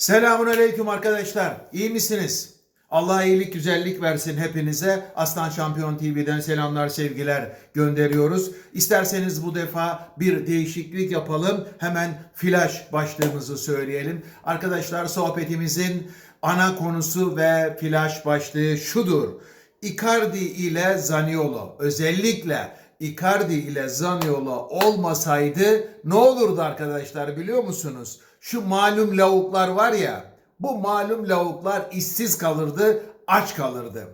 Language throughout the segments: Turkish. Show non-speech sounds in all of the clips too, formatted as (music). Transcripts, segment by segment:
Selamun aleyküm arkadaşlar. İyi misiniz? Allah iyilik, güzellik versin hepinize. Aslan Şampiyon TV'den selamlar, sevgiler gönderiyoruz. İsterseniz bu defa bir değişiklik yapalım. Hemen flash başlığımızı söyleyelim. Arkadaşlar sohbetimizin ana konusu ve flash başlığı şudur. Icardi ile Zaniolo özellikle Icardi ile Zaniolo olmasaydı ne olurdu arkadaşlar biliyor musunuz? Şu malum lavuklar var ya bu malum lavuklar işsiz kalırdı, aç kalırdı.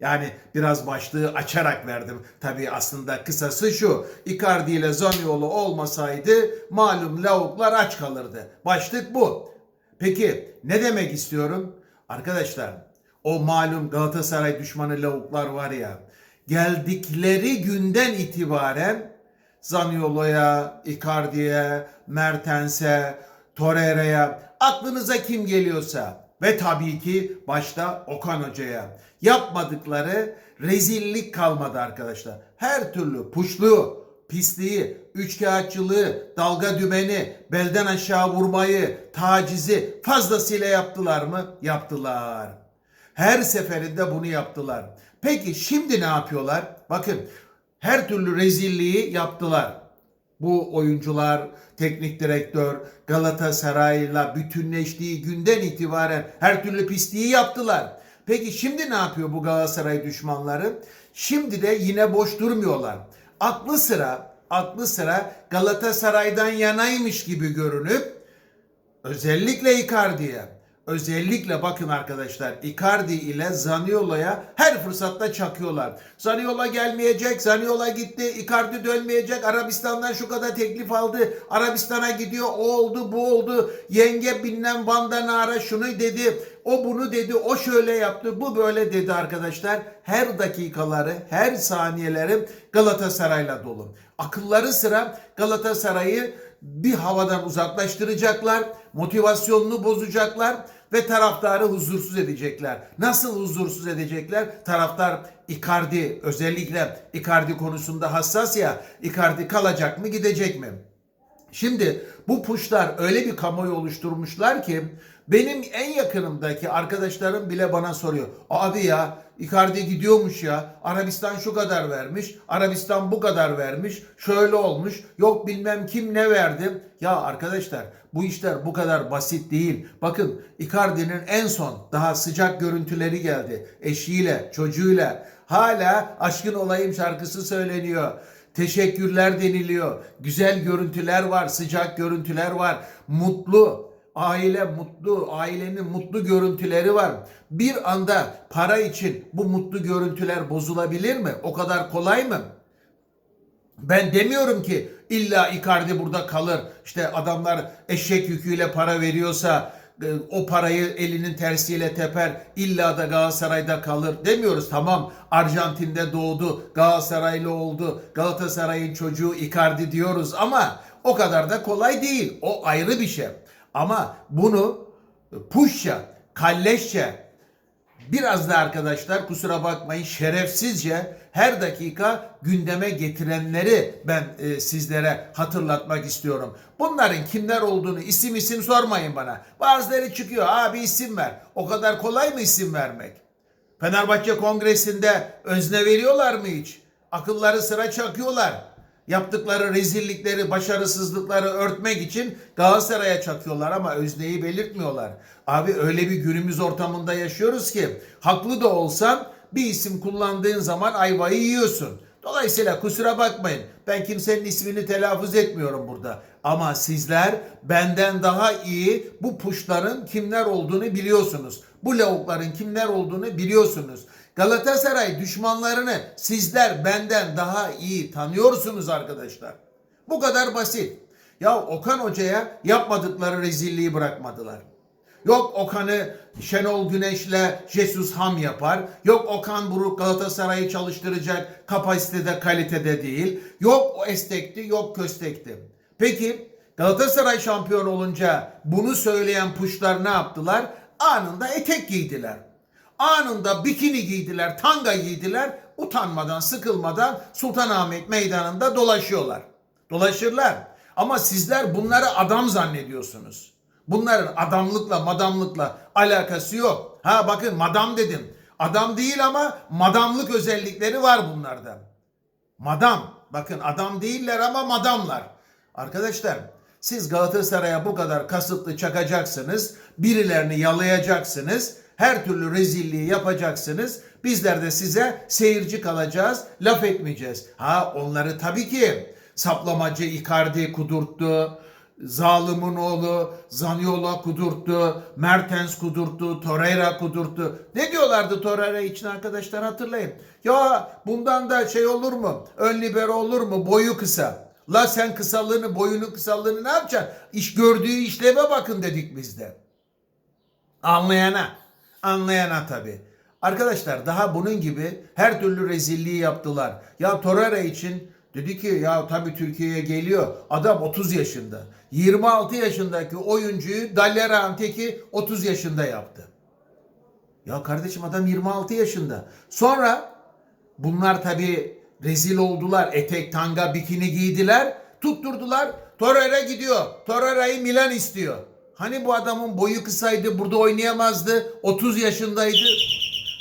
Yani biraz başlığı açarak verdim. Tabii aslında kısası şu. Icardi ile Zaniolo olmasaydı malum lavuklar aç kalırdı. Başlık bu. Peki ne demek istiyorum? Arkadaşlar o malum Galatasaray düşmanı lavuklar var ya geldikleri günden itibaren Zaniolo'ya, Icardi'ye, Mertens'e, Torreira'ya aklınıza kim geliyorsa ve tabii ki başta Okan Hoca'ya yapmadıkları rezillik kalmadı arkadaşlar. Her türlü puşluğu, pisliği, üçkağıtçılığı, dalga dümeni, belden aşağı vurmayı, tacizi fazlasıyla yaptılar mı? Yaptılar. Her seferinde bunu yaptılar. Peki şimdi ne yapıyorlar? Bakın her türlü rezilliği yaptılar. Bu oyuncular, teknik direktör Galatasaray'la bütünleştiği günden itibaren her türlü pisliği yaptılar. Peki şimdi ne yapıyor bu Galatasaray düşmanları? Şimdi de yine boş durmuyorlar. Aklı sıra, aklı sıra Galatasaray'dan yanaymış gibi görünüp özellikle Icardi'ye Özellikle bakın arkadaşlar Icardi ile Zaniolo'ya her fırsatta çakıyorlar. Zaniola gelmeyecek, Zaniola gitti, Icardi dönmeyecek. Arabistan'dan şu kadar teklif aldı. Arabistan'a gidiyor, o oldu, bu oldu. Yenge bilmem Van'dan ara şunu dedi. O bunu dedi, o şöyle yaptı, bu böyle dedi arkadaşlar. Her dakikaları, her saniyeleri Galatasaray'la dolu. Akılları sıra Galatasaray'ı bir havadan uzaklaştıracaklar, motivasyonunu bozacaklar ve taraftarı huzursuz edecekler. Nasıl huzursuz edecekler? Taraftar Icardi özellikle Icardi konusunda hassas ya. Icardi kalacak mı gidecek mi? Şimdi bu puşlar öyle bir kamuoyu oluşturmuşlar ki benim en yakınımdaki arkadaşlarım bile bana soruyor. Abi ya Icardi gidiyormuş ya. Arabistan şu kadar vermiş. Arabistan bu kadar vermiş. Şöyle olmuş. Yok bilmem kim ne verdi. Ya arkadaşlar bu işler bu kadar basit değil. Bakın Icardi'nin en son daha sıcak görüntüleri geldi. Eşiyle, çocuğuyla. Hala Aşkın Olayım şarkısı söyleniyor. Teşekkürler deniliyor. Güzel görüntüler var, sıcak görüntüler var. Mutlu, aile mutlu, ailenin mutlu görüntüleri var. Bir anda para için bu mutlu görüntüler bozulabilir mi? O kadar kolay mı? Ben demiyorum ki illa Icardi burada kalır. İşte adamlar eşek yüküyle para veriyorsa e, o parayı elinin tersiyle teper illa da Galatasaray'da kalır demiyoruz. Tamam Arjantin'de doğdu, Galatasaraylı oldu, Galatasaray'ın çocuğu Icardi diyoruz ama o kadar da kolay değil. O ayrı bir şey. Ama bunu puşça, kalleşçe, Biraz da arkadaşlar kusura bakmayın şerefsizce her dakika gündeme getirenleri ben e, sizlere hatırlatmak istiyorum. Bunların kimler olduğunu isim isim sormayın bana. Bazıları çıkıyor abi isim ver. O kadar kolay mı isim vermek? Fenerbahçe kongresinde özne veriyorlar mı hiç? Akılları sıra çakıyorlar. Yaptıkları rezillikleri, başarısızlıkları örtmek için Galatasaray'a çakıyorlar ama özneyi belirtmiyorlar. Abi öyle bir günümüz ortamında yaşıyoruz ki haklı da olsan bir isim kullandığın zaman ayvayı yiyorsun. Dolayısıyla kusura bakmayın. Ben kimsenin ismini telaffuz etmiyorum burada. Ama sizler benden daha iyi bu puşların kimler olduğunu biliyorsunuz. Bu lavukların kimler olduğunu biliyorsunuz. Galatasaray düşmanlarını sizler benden daha iyi tanıyorsunuz arkadaşlar. Bu kadar basit. Ya Okan Hoca'ya yapmadıkları rezilliği bırakmadılar. Yok Okan'ı Şenol Güneş'le Jesus Ham yapar. Yok Okan Buruk Galatasaray'ı çalıştıracak kapasitede kalitede değil. Yok o estekti yok köstekti. Peki Galatasaray şampiyon olunca bunu söyleyen puşlar ne yaptılar? Anında etek giydiler. Anında bikini giydiler, tanga giydiler. Utanmadan, sıkılmadan Sultanahmet meydanında dolaşıyorlar. Dolaşırlar. Ama sizler bunları adam zannediyorsunuz. Bunların adamlıkla madamlıkla alakası yok. Ha bakın madam dedim. Adam değil ama madamlık özellikleri var bunlarda. Madam. Bakın adam değiller ama madamlar. Arkadaşlar siz Galatasaray'a bu kadar kasıtlı çakacaksınız. Birilerini yalayacaksınız. Her türlü rezilliği yapacaksınız. Bizler de size seyirci kalacağız. Laf etmeyeceğiz. Ha onları tabii ki saplamacı Icardi kudurttu. Zalimin oğlu Zaniola kudurttu, Mertens kudurttu, Torreira kudurttu. Ne diyorlardı Torreira için arkadaşlar hatırlayın. Ya bundan da şey olur mu? Ön libero olur mu? Boyu kısa. La sen kısalığını, boyunun kısalığını ne yapacaksın? İş gördüğü işleme bakın dedik biz de. Anlayana. Anlayana tabii. Arkadaşlar daha bunun gibi her türlü rezilliği yaptılar. Ya Torreira için dedi ki ya tabii Türkiye'ye geliyor. Adam 30 yaşında. 26 yaşındaki oyuncuyu Daller Antek'i 30 yaşında yaptı. Ya kardeşim adam 26 yaşında. Sonra bunlar tabii rezil oldular. Etek, tanga, bikini giydiler. Tutturdular. Torreira gidiyor. Torreira'yı Milan istiyor. Hani bu adamın boyu kısaydı burada oynayamazdı. 30 yaşındaydı.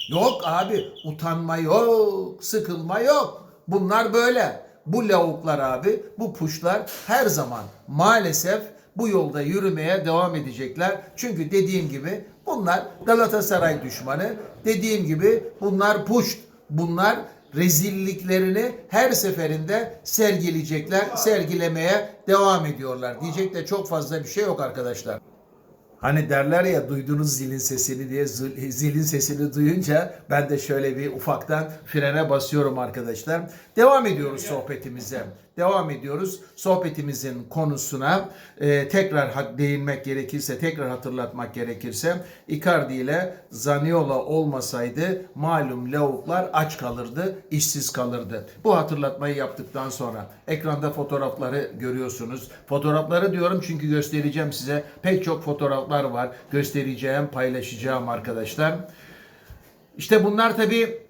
Yok abi utanma yok, sıkılma yok. Bunlar böyle. Bu lavuklar abi, bu puşlar her zaman maalesef bu yolda yürümeye devam edecekler. Çünkü dediğim gibi bunlar Galatasaray düşmanı. Dediğim gibi bunlar puş. Bunlar rezilliklerini her seferinde sergileyecekler, sergilemeye devam ediyorlar. Diyecek de çok fazla bir şey yok arkadaşlar. Hani derler ya duydunuz zilin sesini diye zil- zilin sesini duyunca ben de şöyle bir ufaktan frene basıyorum arkadaşlar. Devam ediyoruz sohbetimize. Devam ediyoruz. Sohbetimizin konusuna e, tekrar değinmek gerekirse, tekrar hatırlatmak gerekirse Icardi ile Zaniola olmasaydı malum lavuklar aç kalırdı, işsiz kalırdı. Bu hatırlatmayı yaptıktan sonra ekranda fotoğrafları görüyorsunuz. Fotoğrafları diyorum çünkü göstereceğim size. Pek çok fotoğraflar var. Göstereceğim, paylaşacağım arkadaşlar. İşte bunlar tabi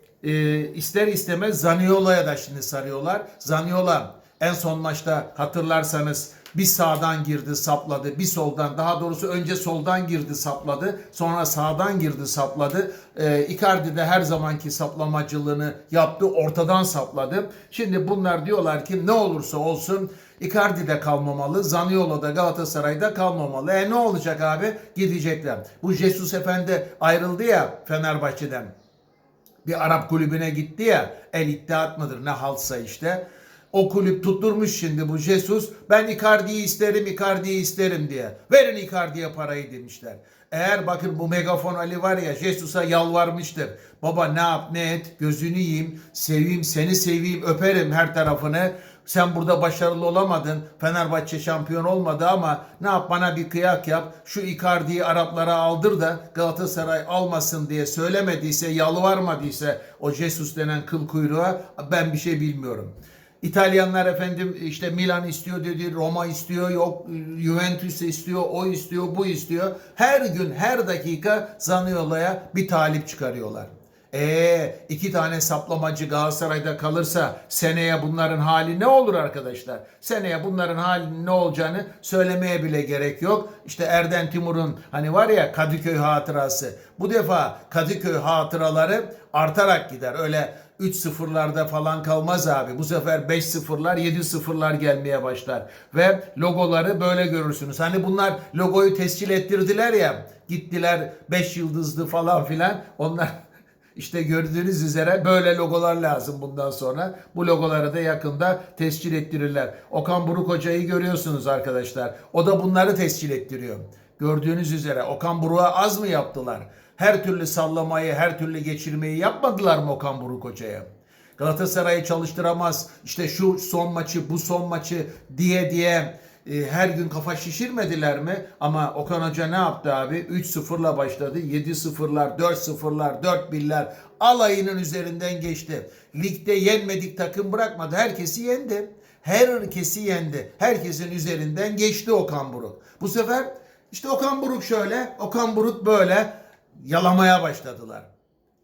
ister istemez Zaniola'ya da şimdi sarıyorlar. Zaniola en son maçta hatırlarsanız bir sağdan girdi sapladı, bir soldan daha doğrusu önce soldan girdi sapladı, sonra sağdan girdi sapladı. E, Icardi de her zamanki saplamacılığını yaptı, ortadan sapladı. Şimdi bunlar diyorlar ki ne olursa olsun Icardi de kalmamalı, Zaniolo da Galatasaray'da kalmamalı. E ne olacak abi? Gidecekler. Bu Jesus Efendi ayrıldı ya Fenerbahçe'den bir Arap kulübüne gitti ya El İttihat mıdır ne haltsa işte. O kulüp tutturmuş şimdi bu Jesus. Ben Icardi'yi isterim, Icardi'yi isterim diye. Verin Icardi'ye parayı demişler. Eğer bakın bu megafon Ali var ya Jesus'a yalvarmıştır. Baba ne yap ne et gözünü yiyeyim, seveyim seni seveyim öperim her tarafını. Sen burada başarılı olamadın. Fenerbahçe şampiyon olmadı ama ne yap bana bir kıyak yap. Şu Icardi'yi Araplara aldır da Galatasaray almasın diye söylemediyse, yalvarmadıysa o Jesus denen kıl kuyruğa ben bir şey bilmiyorum. İtalyanlar efendim işte Milan istiyor dedi, Roma istiyor, yok Juventus istiyor, o istiyor, bu istiyor. Her gün, her dakika Zaniolo'ya bir talip çıkarıyorlar. E iki tane saplamacı Galatasaray'da kalırsa seneye bunların hali ne olur arkadaşlar? Seneye bunların halinin ne olacağını söylemeye bile gerek yok. İşte Erden Timur'un hani var ya Kadıköy hatırası. Bu defa Kadıköy hatıraları artarak gider. Öyle 3-0'larda falan kalmaz abi. Bu sefer 5-0'lar 7-0'lar gelmeye başlar. Ve logoları böyle görürsünüz. Hani bunlar logoyu tescil ettirdiler ya. Gittiler 5 yıldızlı falan filan. Onlar işte gördüğünüz üzere böyle logolar lazım bundan sonra. Bu logoları da yakında tescil ettirirler. Okan Buruk Hoca'yı görüyorsunuz arkadaşlar. O da bunları tescil ettiriyor. Gördüğünüz üzere Okan Buruk'a az mı yaptılar? Her türlü sallamayı, her türlü geçirmeyi yapmadılar mı Okan Buruk Hoca'ya? Galatasaray'ı çalıştıramaz. İşte şu son maçı, bu son maçı diye diye e, her gün kafa şişirmediler mi? Ama Okan Hoca ne yaptı abi? 3-0'la başladı. 7-0'lar, 4-0'lar, 4-1'ler alayının üzerinden geçti. Ligde yenmedik takım bırakmadı. Herkesi yendi. Herkesi yendi. Herkesin üzerinden geçti Okan Buruk. Bu sefer işte Okan Buruk şöyle, Okan Buruk böyle yalamaya başladılar.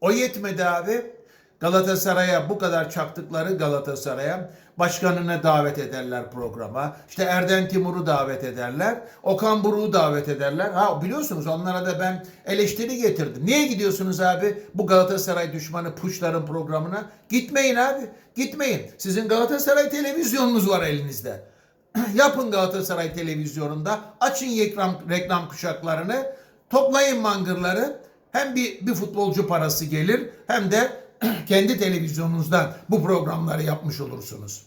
O yetmedi abi. Galatasaray'a bu kadar çaktıkları Galatasaray'a başkanını davet ederler programa. İşte Erden Timur'u davet ederler. Okan Buruk'u davet ederler. Ha biliyorsunuz onlara da ben eleştiri getirdim. Niye gidiyorsunuz abi bu Galatasaray düşmanı puşların programına? Gitmeyin abi. Gitmeyin. Sizin Galatasaray televizyonunuz var elinizde. (clears throat) Yapın Galatasaray televizyonunda. Açın reklam, reklam kuşaklarını. Toplayın mangırları. Hem bir, bir futbolcu parası gelir hem de (clears throat) kendi televizyonunuzdan bu programları yapmış olursunuz.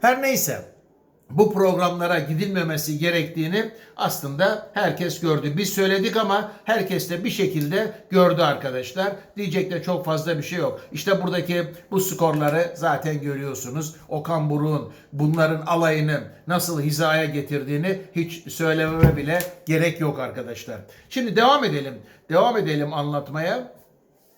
Her neyse bu programlara gidilmemesi gerektiğini aslında herkes gördü. Biz söyledik ama herkes de bir şekilde gördü arkadaşlar. Diyecek de çok fazla bir şey yok. İşte buradaki bu skorları zaten görüyorsunuz. Okan Buruk'un bunların alayını nasıl hizaya getirdiğini hiç söylememe bile gerek yok arkadaşlar. Şimdi devam edelim. Devam edelim anlatmaya.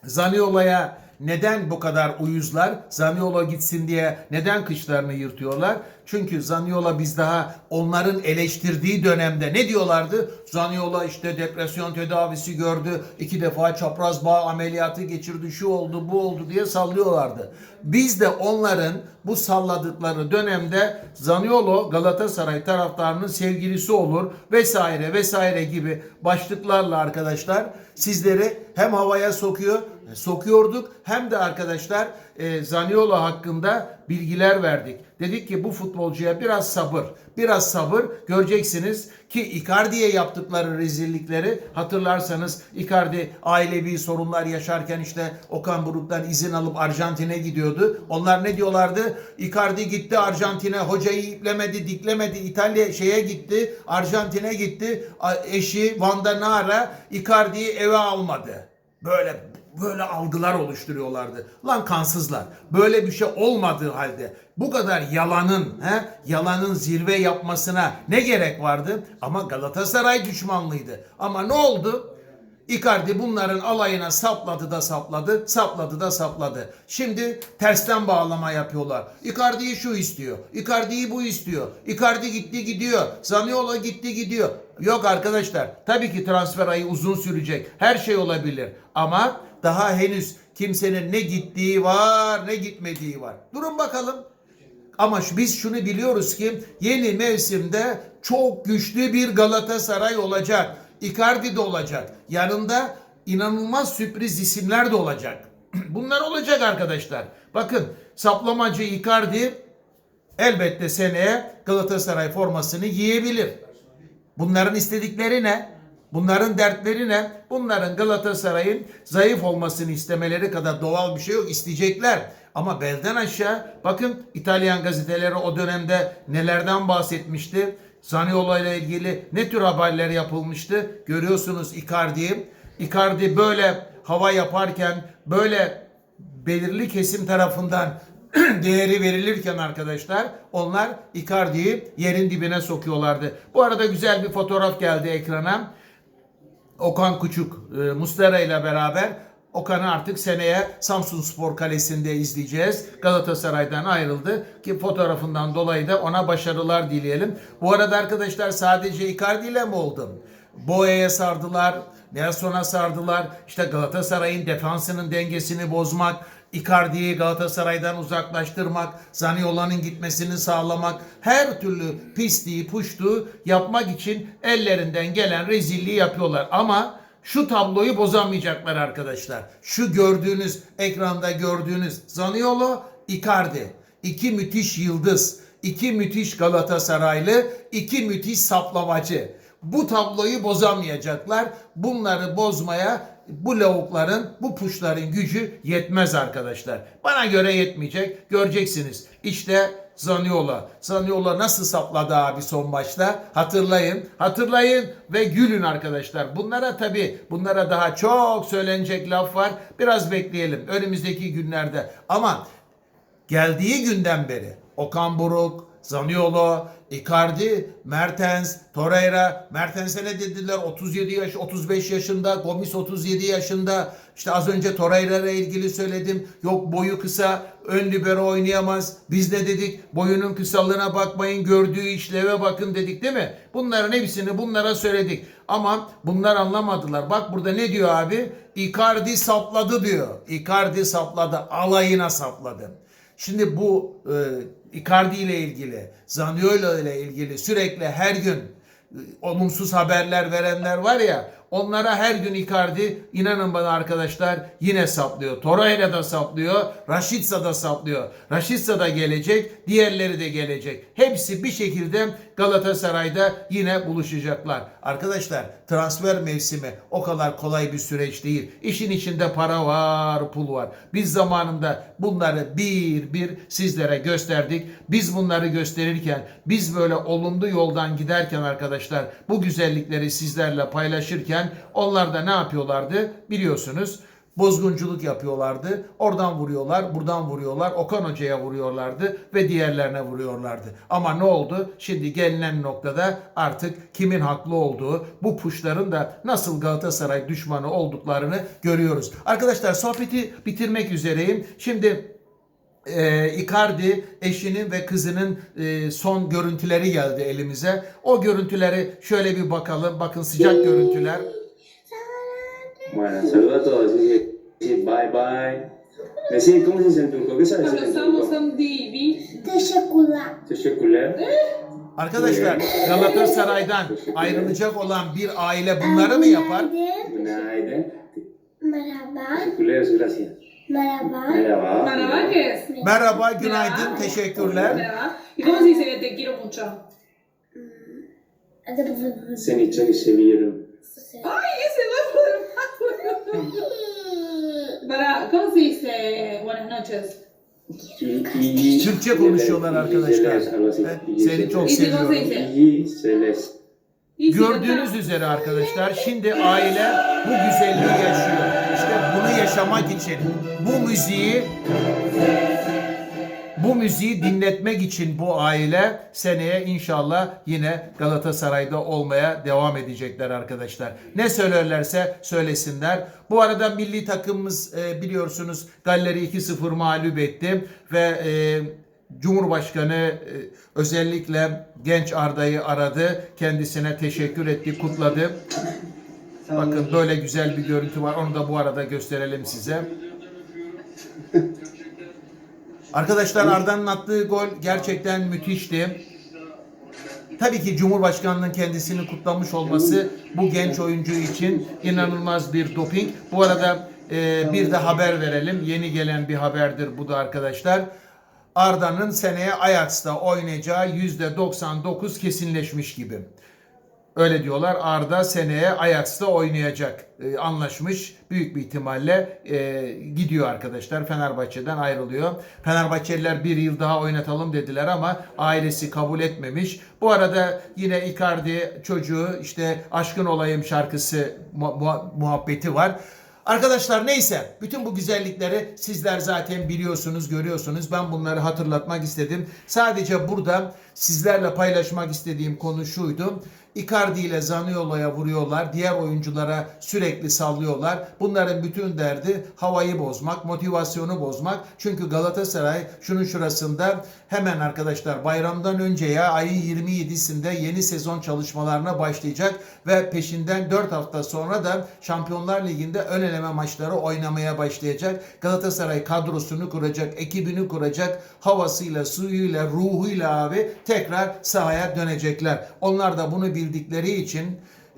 Zaniola'ya neden bu kadar uyuzlar? Zaniola gitsin diye neden kışlarını yırtıyorlar? Çünkü Zaniola biz daha onların eleştirdiği dönemde ne diyorlardı? Zaniola işte depresyon tedavisi gördü, iki defa çapraz bağ ameliyatı geçirdi, şu oldu, bu oldu diye sallıyorlardı. Biz de onların bu salladıkları dönemde Zaniolo Galatasaray taraftarının sevgilisi olur vesaire vesaire gibi başlıklarla arkadaşlar sizleri hem havaya sokuyor sokuyorduk hem de arkadaşlar e, Zaniolo hakkında bilgiler verdik. Dedik ki bu futbolcuya biraz sabır, biraz sabır göreceksiniz ki Icardi'ye yaptıkları rezillikleri hatırlarsanız Icardi ailevi sorunlar yaşarken işte Okan Buruk'tan izin alıp Arjantin'e gidiyordu. Onlar ne diyorlardı? Icardi gitti Arjantin'e, hocayı iplemedi, diklemedi, İtalya şeye gitti, Arjantin'e gitti. Eşi Vanda Nara Icardi'yi eve almadı. Böyle böyle algılar oluşturuyorlardı. Lan kansızlar. Böyle bir şey olmadığı halde bu kadar yalanın, he, yalanın zirve yapmasına ne gerek vardı? Ama Galatasaray düşmanlıydı. Ama ne oldu? Icardi bunların alayına sapladı da sapladı, sapladı da sapladı. Şimdi tersten bağlama yapıyorlar. Icardi'yi şu istiyor, Icardi'yi bu istiyor. Icardi gitti gidiyor, Zaniola gitti gidiyor. Yok arkadaşlar, tabii ki transfer ayı uzun sürecek. Her şey olabilir. Ama daha henüz kimsenin ne gittiği var, ne gitmediği var. Durun bakalım. Ama biz şunu biliyoruz ki yeni mevsimde çok güçlü bir Galatasaray olacak. Icardi de olacak. Yanında inanılmaz sürpriz isimler de olacak. (clears throat) Bunlar olacak arkadaşlar. Bakın saplamacı Icardi elbette seneye Galatasaray formasını giyebilir. Bunların istedikleri ne? Bunların dertleri ne? Bunların Galatasaray'ın zayıf olmasını istemeleri kadar doğal bir şey yok. İsteyecekler. Ama belden aşağı bakın İtalyan gazeteleri o dönemde nelerden bahsetmişti. Zaniolo ile ilgili ne tür haberler yapılmıştı? Görüyorsunuz Icardi'yi. Icardi böyle hava yaparken böyle belirli kesim tarafından (clears throat) değeri verilirken arkadaşlar onlar Icardi'yi yerin dibine sokuyorlardı. Bu arada güzel bir fotoğraf geldi ekrana. Okan Kuçuk, e, Mustera ile beraber Okan'ı artık seneye Samsun Spor Kalesi'nde izleyeceğiz. Galatasaray'dan ayrıldı ki fotoğrafından dolayı da ona başarılar dileyelim. Bu arada arkadaşlar sadece Icardi ile mi oldum? Boya'ya sardılar, Nelson'a sardılar. İşte Galatasaray'ın defansının dengesini bozmak, Icardi'yi Galatasaray'dan uzaklaştırmak, Zaniola'nın gitmesini sağlamak, her türlü pisliği, puştuğu yapmak için ellerinden gelen rezilliği yapıyorlar. Ama şu tabloyu bozamayacaklar arkadaşlar. Şu gördüğünüz, ekranda gördüğünüz Zaniolo, Icardi. İki müthiş yıldız, iki müthiş Galatasaraylı, iki müthiş saplamacı. Bu tabloyu bozamayacaklar. Bunları bozmaya bu lavukların, bu puşların gücü yetmez arkadaşlar. Bana göre yetmeyecek. Göreceksiniz. İşte Zaniola. Zaniola nasıl sapladı abi son maçta? Hatırlayın. Hatırlayın ve gülün arkadaşlar. Bunlara tabi bunlara daha çok söylenecek laf var. Biraz bekleyelim önümüzdeki günlerde. Ama geldiği günden beri Okan Buruk, Zaniolo, Icardi, Mertens, Torreira, Mertens'e ne dediler? 37 yaş, 35 yaşında, Gomis 37 yaşında. İşte az önce Torreira ilgili söyledim. Yok boyu kısa, ön libero oynayamaz. Biz ne dedik? Boyunun kısalığına bakmayın, gördüğü işleve bakın dedik değil mi? Bunların hepsini bunlara söyledik. Ama bunlar anlamadılar. Bak burada ne diyor abi? Icardi sapladı diyor. Icardi sapladı, alayına sapladı. Şimdi bu e, Icardi ile ilgili, Zaniolo ile ilgili sürekli her gün e, olumsuz haberler verenler var ya onlara her gün Icardi inanın bana arkadaşlar yine saplıyor. Torreira da saplıyor, Rashica da saplıyor. Rashica da gelecek, diğerleri de gelecek. Hepsi bir şekilde Galatasaray'da yine buluşacaklar. Arkadaşlar transfer mevsimi o kadar kolay bir süreç değil. İşin içinde para var, pul var. Biz zamanında bunları bir bir sizlere gösterdik. Biz bunları gösterirken, biz böyle olumlu yoldan giderken arkadaşlar bu güzellikleri sizlerle paylaşırken onlar da ne yapıyorlardı biliyorsunuz bozgunculuk yapıyorlardı. Oradan vuruyorlar, buradan vuruyorlar. Okan Hoca'ya vuruyorlardı ve diğerlerine vuruyorlardı. Ama ne oldu? Şimdi gelinen noktada artık kimin haklı olduğu, bu puşların da nasıl Galatasaray düşmanı olduklarını görüyoruz. Arkadaşlar sohbeti bitirmek üzereyim. Şimdi e, Icardi eşinin ve kızının e, son görüntüleri geldi elimize. O görüntüleri şöyle bir bakalım. Bakın sıcak görüntüler. A todos. Bye bye. Decir, ¿cómo se dice en turco? ¿Qué sabes en Abrazamos turco? a Divi. Teşekkürler. Teşekkürler. Arkadaşlar Galatasaray'dan ayrılacak olan bir aile bunları mı yapar? Günaydın. Merhaba. Teşekkürler, gracias. Merhaba. Merhaba. Merhaba, ¿qué es? Merhaba, günaydın, teşekkürler. Merhaba. ¿Y cómo se dice te quiero mucho? Seni çok seviyorum. ¡Ay, ese va Para, ¿cómo se dice buenas noches? İyi, iyi. Türkçe konuşuyorlar arkadaşlar. Seni çok İyi, seviyorum. İyi, seles. Gördüğünüz üzere arkadaşlar şimdi aile bu güzelliği yaşıyor. İşte bunu yaşamak için bu müziği bu müziği dinletmek için bu aile seneye inşallah yine Galatasaray'da olmaya devam edecekler arkadaşlar. Ne söylerlerse söylesinler. Bu arada milli takımımız e, biliyorsunuz Galleri 2-0 mağlup etti ve e, Cumhurbaşkanı e, özellikle genç Arda'yı aradı. Kendisine teşekkür etti, kutladı. Bakın böyle güzel bir görüntü var. Onu da bu arada gösterelim size. Arkadaşlar Arda'nın attığı gol gerçekten müthişti. Tabii ki Cumhurbaşkanının kendisini kutlamış olması bu genç oyuncu için inanılmaz bir doping. Bu arada e, bir de haber verelim. Yeni gelen bir haberdir bu da arkadaşlar. Arda'nın seneye Ajax'ta oynayacağı %99 kesinleşmiş gibi. Öyle diyorlar. Arda seneye Ajax'ta oynayacak. Ee, anlaşmış. Büyük bir ihtimalle e, gidiyor arkadaşlar. Fenerbahçe'den ayrılıyor. Fenerbahçeliler bir yıl daha oynatalım dediler ama ailesi kabul etmemiş. Bu arada yine Icardi çocuğu işte Aşkın Olayım şarkısı mu- mu- muhabbeti var. Arkadaşlar neyse bütün bu güzellikleri sizler zaten biliyorsunuz, görüyorsunuz. Ben bunları hatırlatmak istedim. Sadece burada sizlerle paylaşmak istediğim konu şuydu. Icardi ile Zaniolo'ya vuruyorlar. Diğer oyunculara sürekli sallıyorlar. Bunların bütün derdi havayı bozmak, motivasyonu bozmak. Çünkü Galatasaray şunun şurasında hemen arkadaşlar bayramdan önce ya ayın 27'sinde yeni sezon çalışmalarına başlayacak ve peşinden 4 hafta sonra da Şampiyonlar Ligi'nde ön eleme maçları oynamaya başlayacak. Galatasaray kadrosunu kuracak, ekibini kuracak, havasıyla, suyuyla, ruhuyla abi tekrar sahaya dönecekler. Onlar da bunu bildikleri için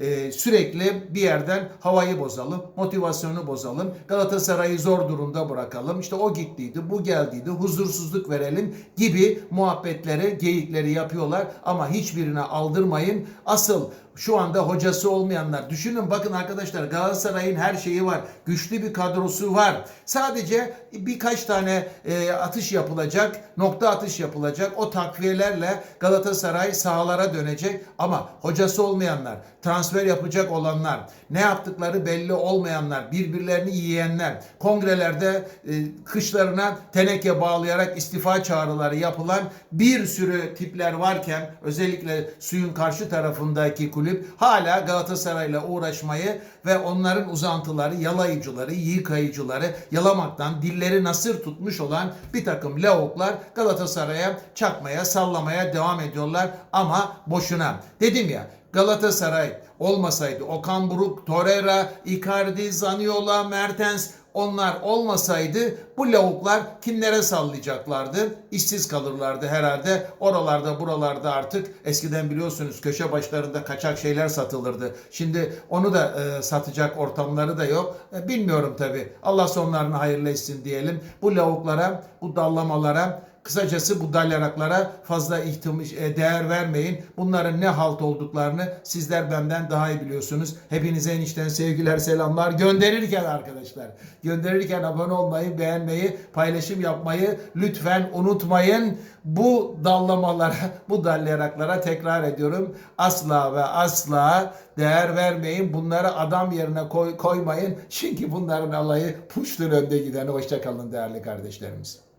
e, sürekli bir yerden havayı bozalım, motivasyonu bozalım, Galatasaray'ı zor durumda bırakalım. İşte o gittiydi, bu geldiydi, huzursuzluk verelim gibi muhabbetleri, geyikleri yapıyorlar ama hiçbirine aldırmayın. Asıl şu anda hocası olmayanlar. Düşünün bakın arkadaşlar Galatasaray'ın her şeyi var. Güçlü bir kadrosu var. Sadece birkaç tane e, atış yapılacak, nokta atış yapılacak. O takviyelerle Galatasaray sahalara dönecek. Ama hocası olmayanlar, transfer yapacak olanlar, ne yaptıkları belli olmayanlar, birbirlerini yiyenler, kongrelerde e, kışlarına teneke bağlayarak istifa çağrıları yapılan bir sürü tipler varken özellikle suyun karşı tarafındaki kulüp hala Galatasaray'la uğraşmayı ve onların uzantıları, yalayıcıları, yıkayıcıları, yalamaktan dilleri nasır tutmuş olan bir takım lavuklar Galatasaray'a çakmaya, sallamaya devam ediyorlar ama boşuna. Dedim ya Galatasaray olmasaydı Okan Buruk, Torreira, Icardi, Zaniola, Mertens onlar olmasaydı bu lavuklar kimlere sallayacaklardı? İşsiz kalırlardı herhalde. Oralarda buralarda artık eskiden biliyorsunuz köşe başlarında kaçak şeyler satılırdı. Şimdi onu da e, satacak ortamları da yok. E, bilmiyorum tabi. Allah sonlarını hayırlı etsin diyelim. Bu lavuklara, bu dallamalara Kısacası bu dalyaraklara fazla e, değer vermeyin. Bunların ne halt olduklarını sizler benden daha iyi biliyorsunuz. Hepinize enişten sevgiler, selamlar. Gönderirken arkadaşlar, gönderirken abone olmayı, beğenmeyi, paylaşım yapmayı lütfen unutmayın. Bu dallamalara, (laughs) bu dalyaraklara tekrar ediyorum. Asla ve asla değer vermeyin. Bunları adam yerine koy, koymayın. Çünkü bunların alayı puştur önde giden. Hoşçakalın değerli kardeşlerimiz.